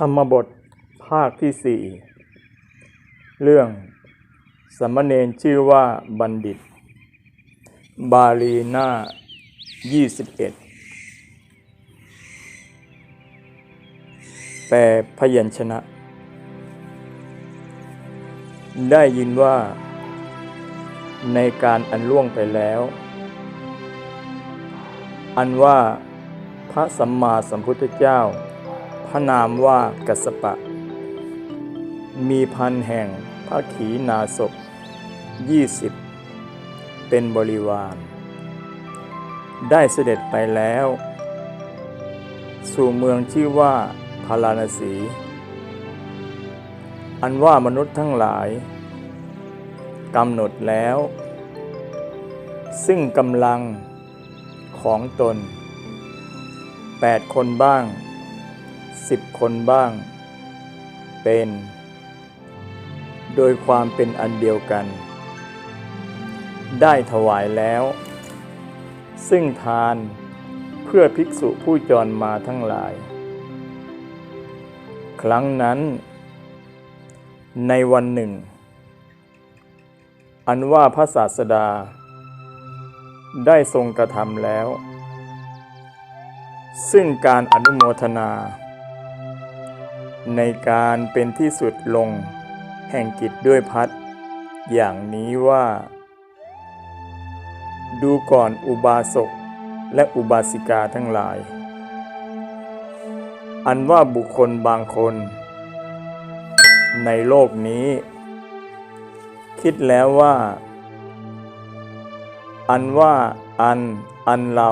ธรรมบทภาคที่สี่เรื่องสามเณรชื่อว่าบัณฑิต บาลีหน้า 21 แปลพยัญชนะ ได้ยินว่า ในการอันล่วงไปแล้ว อันว่าพระสัมมาสัมพุทธเจ้า ระนามว่ากัสปะ มีพันแห่งพระขีนาศพยี่สิบเป็นบริวาร ได้เสด็จไปแล้ว สู่เมืองชื่อว่าพาราณสี อันว่ามนุษย์ทั้งหลายกำหนดแล้ว ซึ่งกำลังของตนแปดคนบ้าง สิบคนบ้าง เป็น โดยความเป็นอันเดียวกัน ได้ถวายแล้ว ซึ่งทานเพื่อภิกษุผู้จรมาทั้งหลาย ครั้งนั้น ในวันหนึ่ง อันว่าพระศาสดา ได้ทรงกระทำแล้วซึ่งการอนุโมทนา ในการเป็นที่สุดลง แห่งกิจด้วยพัด อย่างนี้ว่า ดูก่อนอุบาสกและอุบาสิกาทั้งหลาย อันว่าบุคคลบางคน ในโลกนี้ คิดแล้วว่า อันว่าอันอันเรา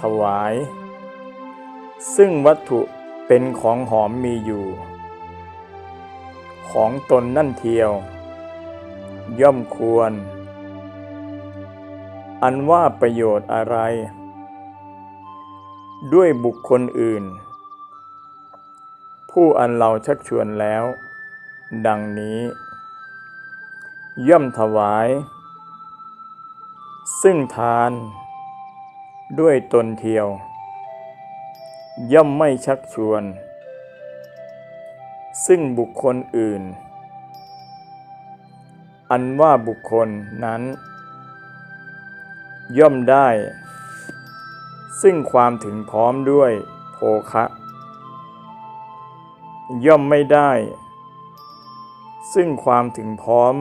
ถวาย ซึ่งวัตถุ เป็นของหอมมีอยู่ ของตนนั่นเทียว ย่อมควร อันว่าประโยชน์อะไร ด้วยบุคคลอื่น ผู้อันเราชักชวนแล้ว ดังนี้ ย่อมถวาย ซึ่งทาน ด้วยตนเทียว ย่อมไม่ชักชวน ซึ่งบุคคลอื่น อันว่าบุคคลนั้น ย่อมได้ ซึ่งความถึงพร้อมด้วยโภคะ ย่อมไม่ได้ ซึ่งความถึงพร้อม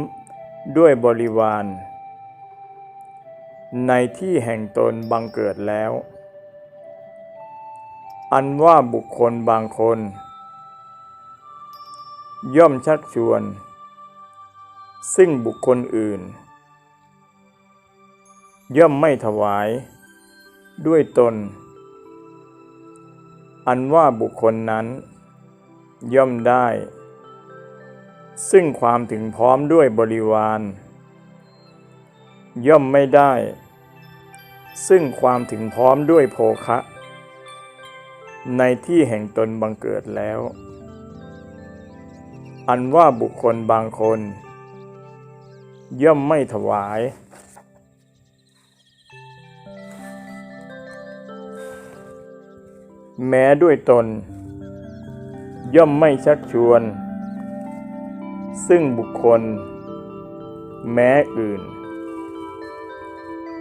ด้วยบริวาร ในที่แห่งตนบังเกิดแล้ว อันว่าบุคคลบางคน ย่อมชักชวน ซึ่งบุคคลอื่น ย่อมไม่ถวายด้วยตน อันว่าบุคคลนั้น ย่อมได้ ซึ่งความถึงพร้อมด้วยบริวาร ย่อมไม่ได้ ซึ่งความถึงพร้อมด้วยโภคะ ในที่แห่งตนบังเกิดแล้ว อันว่าบุคคลบางคน ย่อมไม่ถวาย แม้ด้วยตน ย่อมไม่ชักชวน ซึ่งบุคคล แม้อื่น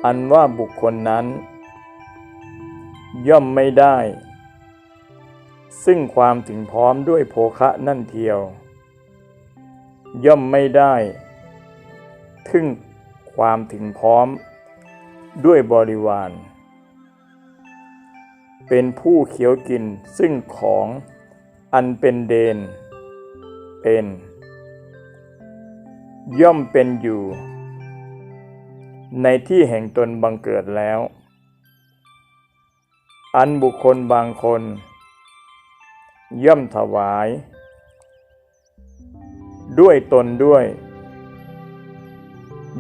อันว่าบุคคลนั้น ย่อมไม่ได้ ซึ่งความถึงพร้อมด้วยโภคะนั่นเทียว ย่อมไม่ได้ถึงความถึงพร้อม ด้วยบริวาร เป็นผู้เขียวกินซึ่งของอันเป็นเดน เป็น ย่อมเป็นอยู่ ในที่แห่งตนบังเกิดแล้ว อันบุคคลบางคน ย่อมถวาย ด้วยตนด้วย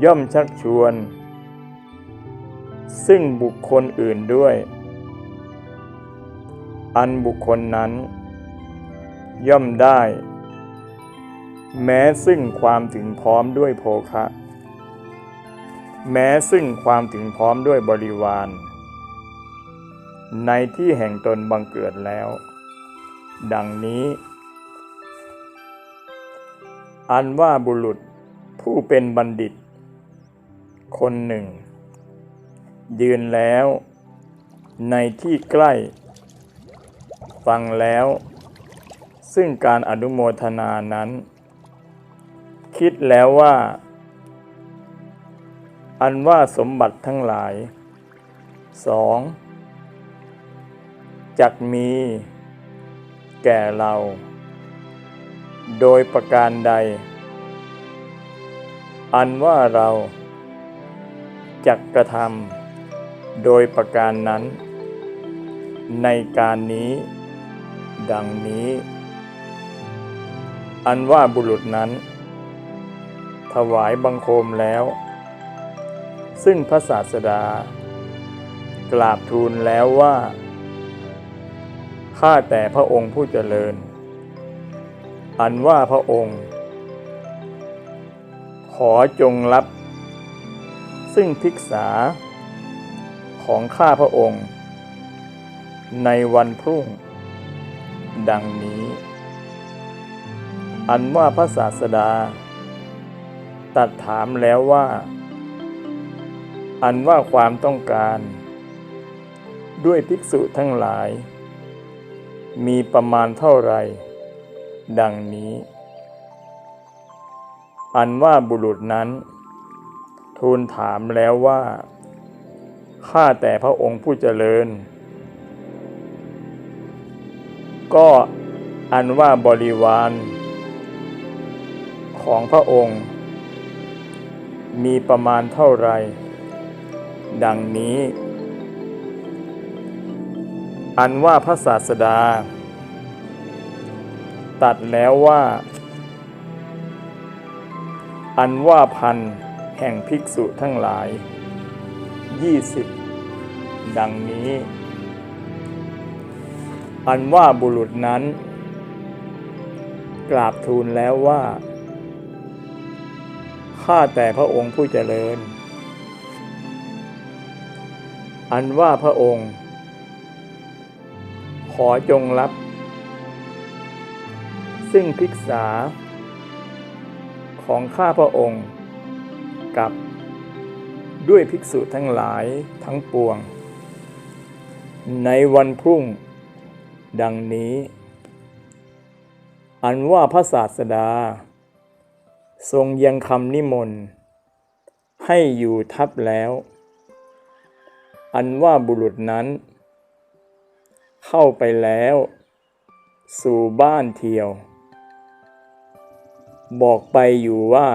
ย่อมชักชวน ซึ่งบุคคลอื่นด้วย อันบุคคลนั้น ย่อมได้ แม้ซึ่งความถึงพร้อมด้วยโภคะ แม้ซึ่งความถึงพร้อมด้วยบริวาร ในที่แห่งตนบังเกิดแล้ว ดังนี้ อันว่าบุรุษผู้เป็นบัณฑิต คนหนึ่ง ยืนแล้วในที่ใกล้ ฟังแล้ว ซึ่งการอนุโมทนานั้น คิดแล้วว่า อันว่าสมบัติทั้งหลายสองจักมี แก่เรา โดยประการใด อันว่าเราจักกระทำโดยประการนั้น ในการนี้ ดังนี้ อันว่าบุรุษนั้น ถวายบังคมแล้ว ซึ่งพระศาสดากราบทูลแล้วว่า ข้าแต่พระองค์ผู้เจริญ อันว่าพระองค์ ขอจงรับ ซึ่งภิกษา ของข้าพระองค์ ในวันพรุ่ง ดังนี้ อันว่าพระศาสดา ตัดถามแล้วว่า อันว่าความต้องการ ด้วยภิกษุทั้งหลาย มีประมาณเท่าไร ดังนี้ อันว่าบุรุษนั้น ทูลถามแล้วว่า ข้าแต่พระองค์ผู้เจริญ ก็อันว่าบริวาร ของพระองค์ มีประมาณเท่าไร ดังนี้ อันว่าพระศาสดา ตัดแล้วว่า อันว่าพันแห่งภิกษุทั้งหลายยี่สิบดังนี้ อันว่าบุรุษนั้น กราบทูลแล้วว่า ข้าแต่พระองค์ผู้เจริญ อันว่าพระองค์ ขอจงรับ ซึ่งภิกษา ของข้าพระองค์ กับด้วยภิกษุทั้งหลายทั้งปวง ในวันพรุ่ง ดังนี้ อันว่าพระศาสดา ทรงยังคำนิมนต์ ให้อยู่ทับแล้ว อันว่าบุรุษนั้น เข้าไปแล้ว สู่บ้านเที่ยว บอกไปอยู่ว่า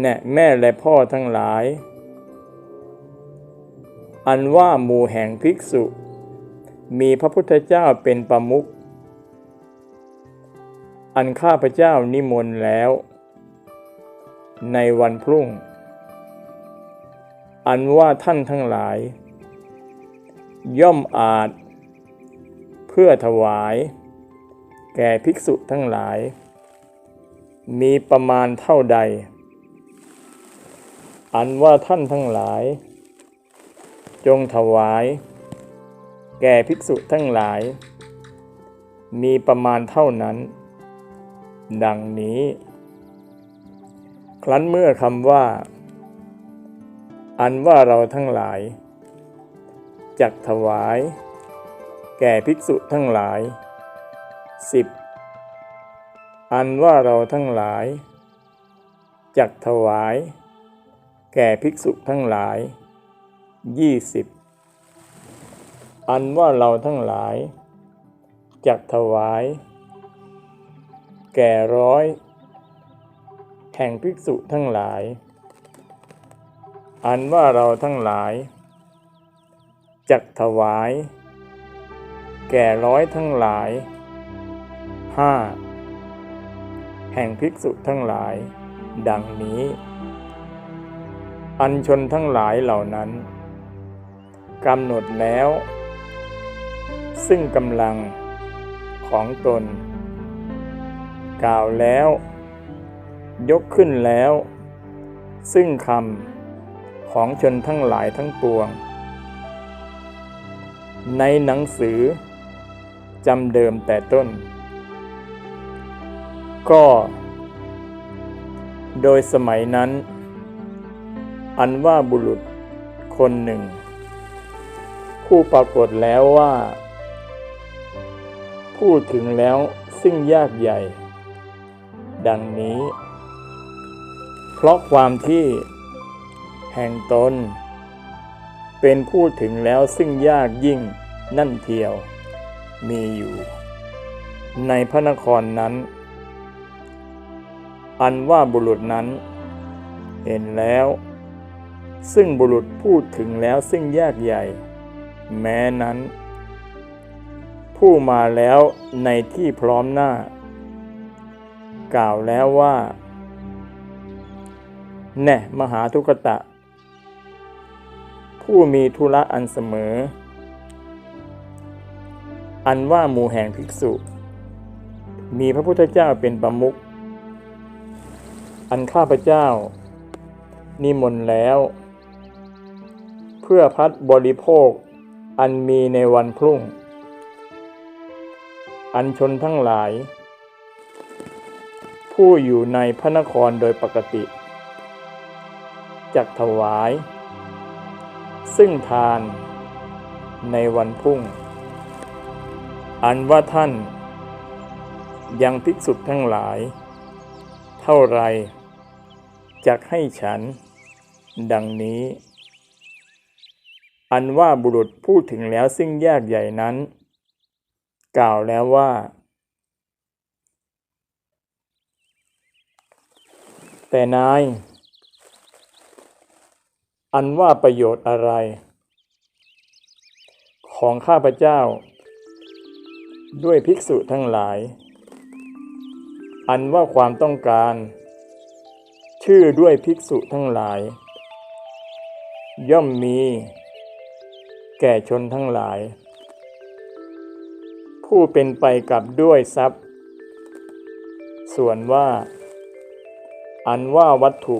แน่แม่และพ่อทั้งหลาย อันว่าหมู่แห่งภิกษุ มีพระพุทธเจ้าเป็นประมุขอันข้าพเจ้านิมนต์แล้ว ในวันพรุ่ง อันว่าท่านทั้งหลาย ย่อมอาจ เพื่อถวาย แก่ภิกษุทั้งหลาย มีประมาณเท่าใด อันว่าท่านทั้งหลาย จงถวาย แก่ภิกษุทั้งหลาย มีประมาณเท่านั้น ดังนี้ ครั้นเมื่อคำว่า อันว่าเราทั้งหลาย จักถวาย แก่ภิกษุทั้งหลายสิบอันว่าเราทั้งหลาย จักถวาย แก่ภิกษุทั้งหลายยี่สิบอันว่าเราทั้งหลาย จักถวาย แก่ร้อยแห่งภิกษุทั้งหลาย อันว่าเราทั้งหลาย จักถวาย แก่ร้อยทั้งหลายห้าแห่งภิกษุทั้งหลาย ดังนี้ อันชนทั้งหลายเหล่านั้นกำหนดแล้ว ซึ่งกำลังของตน กล่าวแล้ว ยกขึ้นแล้ว ซึ่งคำของชนทั้งหลายทั้งปวง ในหนังสือจำเดิมแต่ต้น ก็ โดยสมัยนั้น อันว่าบุรุษคนหนึ่ง ผู้ปรากฏแล้วว่า พูดถึงแล้วซึ่งยากใหญ่ ดังนี้ เพราะความที่แห่งตน เป็นพูดถึงแล้วซึ่งยากยิ่งนั่นเทียว มีอยู่ ในพระนครนั้น อันว่าบุรุษนั้น เห็นแล้ว ซึ่งบุรุษพูดถึงแล้วซึ่งยากใหญ่ แม้นั้น ผู้มาแล้วในที่พร้อมหน้า กล่าวแล้วว่า แน่มหาทุกตะ ผู้มีธุระอันเสมอ อันว่าหมู่แห่งภิกษุ มีพระพุทธเจ้าเป็นประมุข อันข้าพเจ้า นิมนต์แล้ว เพื่อพัดบริโภค อันมีในวันพรุ่ง อันชนทั้งหลาย ผู้อยู่ในพระนครโดยปกติจักถวาย ซึ่งทานในวันพุ่ง อันว่าท่าน ยังภิกษุทั้งหลาย เท่าไรจักให้ฉัน ดังนี้ อันว่าบุรุษพูดถึงแล้วซึ่งแยกใหญ่นั้น กล่าวแล้วว่า แต่นาย อันว่าประโยชน์อะไร ของข้าพเจ้า ด้วยภิกษุทั้งหลาย อันว่าความต้องการ ชื่อด้วยภิกษุทั้งหลาย ย่อมมี แก่ชนทั้งหลาย ผู้เป็นไปกับด้วยทรัพย์ ส่วนว่า อันว่าวัตถุ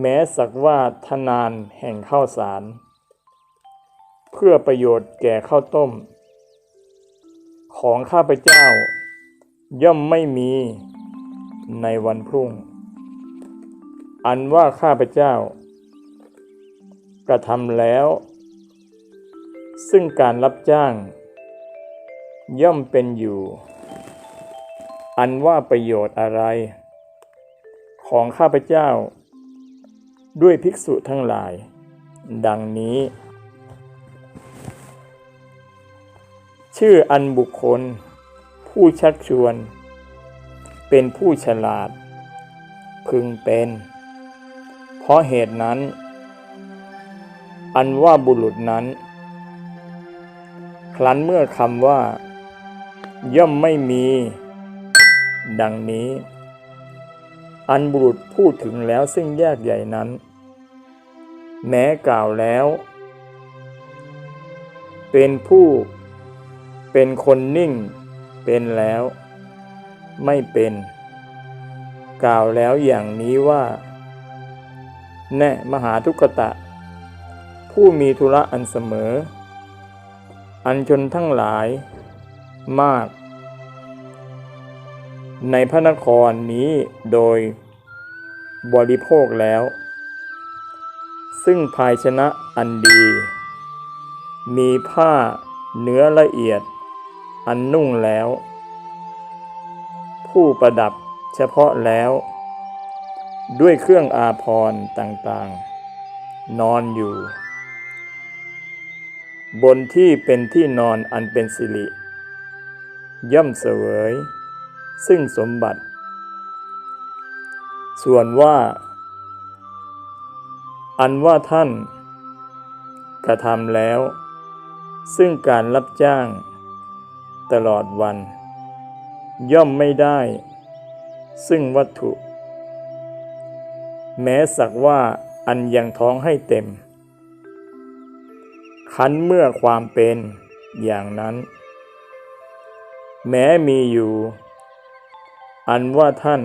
แม้สักว่าทนานแห่งข้าวสาร เพื่อประโยชน์แก่ข้าวต้ม ของข้าพเจ้า ย่อมไม่มีในวันพรุ่ง อันว่าข้าพเจ้า กระทำแล้ว ซึ่งการรับจ้าง ย่อมเป็นอยู่ อันว่าประโยชน์อะไร ของข้าพเจ้า ด้วยภิกษุทั้งหลาย ดังนี้ ชื่ออันบุคคล ผู้ชักชวน เป็นผู้ฉลาด พึงเป็น เพราะเหตุนั้น อันว่าบุรุษนั้น ครั้นเมื่อคำว่า ย่อมไม่มี ดังนี้ อันบุรุษพูดถึงแล้วซึ่งแยกใหญ่นั้น แม้กล่าวแล้ว เป็นผู้เป็นคนนิ่ง เป็นแล้ว ไม่เป็น กล่าวแล้วอย่างนี้ว่า แน่มหาทุกตะ ผู้มีธุระอันเสมอ อันชนทั้งหลายมาก ในพระนครนี้โดย บริโภคแล้ว ซึ่งภายชนะอันดี มีผ้าเนื้อละเอียด อันนุ่งแล้ว ผู้ประดับเฉพาะแล้ว ด้วยเครื่องอาภรณ์ต่างๆ นอนอยู่ บนที่เป็นที่นอนอันเป็นสิริ ย่อมเสวย ซึ่งสมบัติ ส่วนว่า อันว่าท่าน กระทำแล้ว ซึ่งการรับจ้าง ตลอดวัน ย่อมไม่ได้ ซึ่งวัตถุ แม้สักว่าอันยังท้องให้เต็ม คันเมื่อความเป็นอย่างนั้น แม้มีอยู่ อันว่าท่าน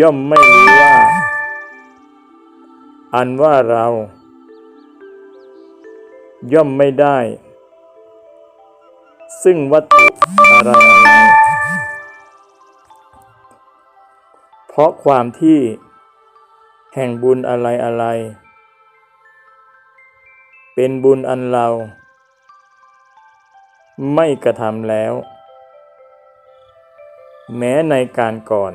ย่อมไม่รู้ว่า อันว่าเรา ย่อมไม่ได้ ซึ่งวัตถุอะไรอะไรราะความที่ แห่งบุญอะไรอะไร เป็นบุญอันเรา ไม่กระทำแล้ว แม้ในการก่อน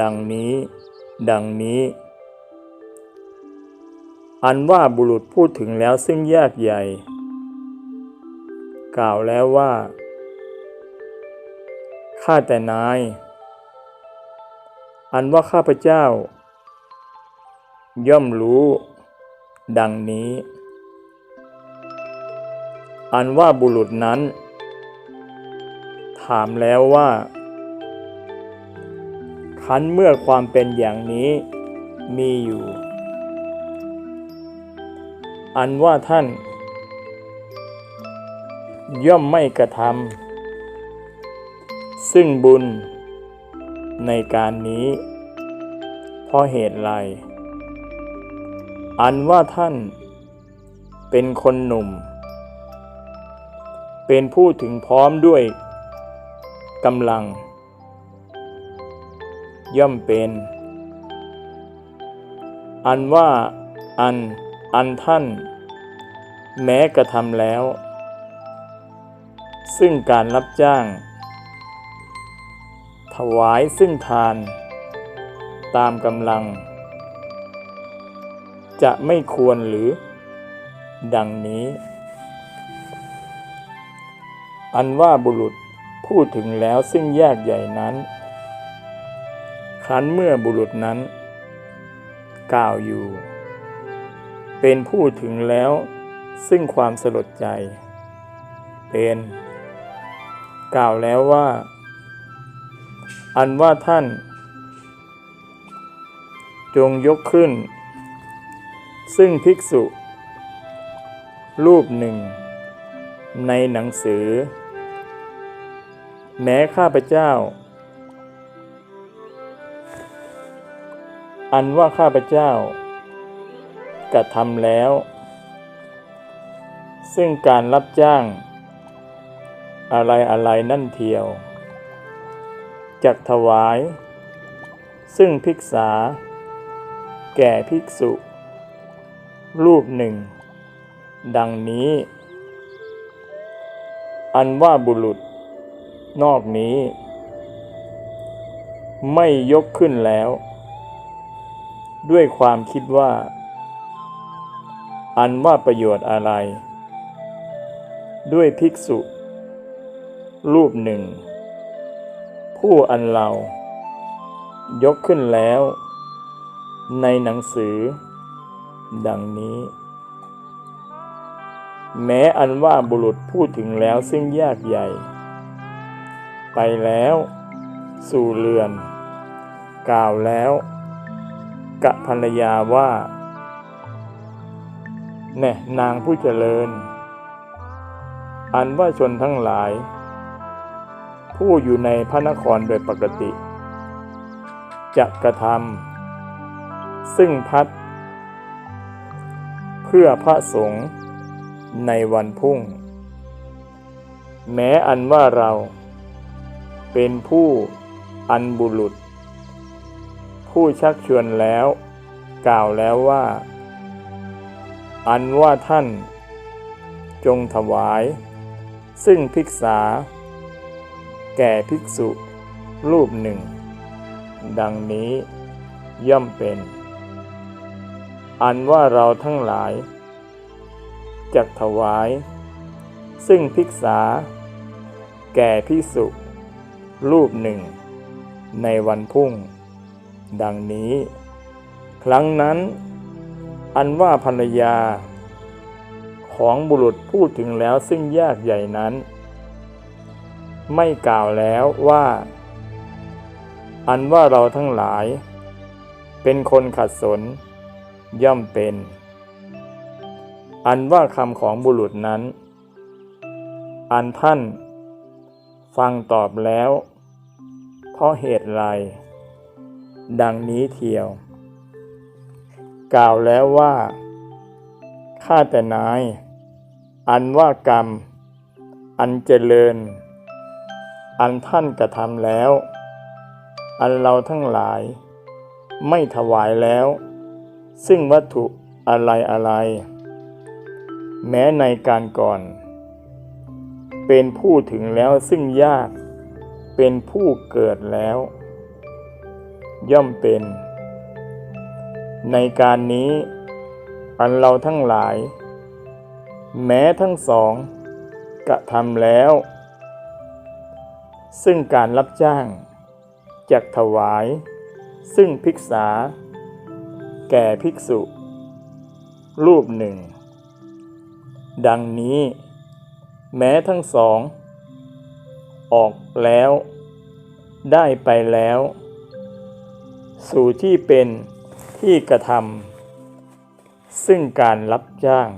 ดังนี้ ดังนี้ อันว่าบุรุษพูดถึงแล้วซึ่งแยกใหญ่ กล่าวแล้วว่า ข้าแต่นาย อันว่าข้าพเจ้า ย่อมรู้ ดังนี้ อันว่าบุรุษนั้น ถามแล้วว่า คันเมื่อความเป็นอย่างนี้มีอยู่ อันว่าท่าน ย่อมไม่กระทำซึ่งบุญในการนี้ เพราะเหตุไร อันว่าท่านเป็นคนหนุ่ม เป็นผู้ถึงพร้อมด้วยกำลัง ย่อมเป็น อันว่า อัน อันท่าน แม้กระทำแล้ว ซึ่งการรับจ้าง ถวายซึ่งทาน ตามกำลัง จะไม่ควรหรือ ดังนี้ อันว่าบุรุษพูดถึงแล้วซึ่งแยกใหญ่นั้น คันเมื่อบุรุษนั้น กล่าวอยู่ เป็นผู้ถึงแล้วซึ่งความสลดใจ เป็น กล่าวแล้วว่า อันว่าท่าน จงยกขึ้น ซึ่งภิกษุ รูปหนึ่ง ในหนังสือ แม้ข้าพเจ้า อันว่าข้าพเจ้ากระทำแล้ว ซึ่งการรับจ้าง อะไรอะไรนั่นเทียวจักถวาย ซึ่งภิกษา แก่ภิกษุ รูปหนึ่ง ดังนี้ อันว่าบุรุษ นอกนี้ ไม่ยกขึ้นแล้ว ด้วยความคิดว่า อันว่าประโยชน์อะไร ด้วยภิกษุ รูปหนึ่ง ผู้อันเรา ยกขึ้นแล้ว ในหนังสือ ดังนี้ แม้อันว่าบุรุษพูดถึงแล้วซึ่งยากใหญ่ ไปแล้ว สู่เรือน กล่าวแล้ว กะภรรยาว่าแน่นางผู้เจริญ อันว่าชนทั้งหลาย ผู้อยู่ในพระนครโดยปกติ จะกระทำซึ่งพัด เพื่อพระสงฆ์ในวันพุ่ง แม้อันว่าเราเป็นผู้อันบุรุษ ผู้ชักชวนแล้ว กล่าวแล้วว่า อันว่าท่าน จงถวาย ซึ่งภิกษา แก่ภิกษุ รูปหนึ่ง ดังนี้ย่อมเป็น อันว่าเราทั้งหลายจักถวาย ซึ่งภิกษา แก่ภิกษุ รูปหนึ่ง ในวันพุ่ง ดังนี้ ครั้งนั้น อันว่าภรรยา ของบุรุษพูดถึงแล้วซึ่งยากใหญ่นั้น ไม่กล่าวแล้วว่า อันว่าเราทั้งหลาย เป็นคนขัดสน ย่อมเป็น อันว่าคำของบุรุษนั้น อันท่าน ฟังตอบแล้ว เพราะเหตุไร ดังนี้เทียว กล่าวแล้วว่าข้าแต่นาย อันว่ากรรม อันเจริญ อันท่านกระทำแล้ว อันเราทั้งหลาย ไม่ถวายแล้ว ซึ่งวัตถุอะไรอะไร แม้ในการก่อน เป็นผู้ถึงแล้วซึ่งยาก เป็นผู้เกิดแล้ว ย่อมเป็น ในการนี้ อันเราทั้งหลาย แม้ทั้งสองกระทำแล้ว ซึ่งการรับจ้างจากถวาย ซึ่งภิกษา แก่ภิกษุ รูปหนึ่ง ดังนี้ แม้ทั้งสอง ออกแล้ว ได้ไปแล้ว สู่ที่เป็นที่กระทำซึ่งการรับจ้าง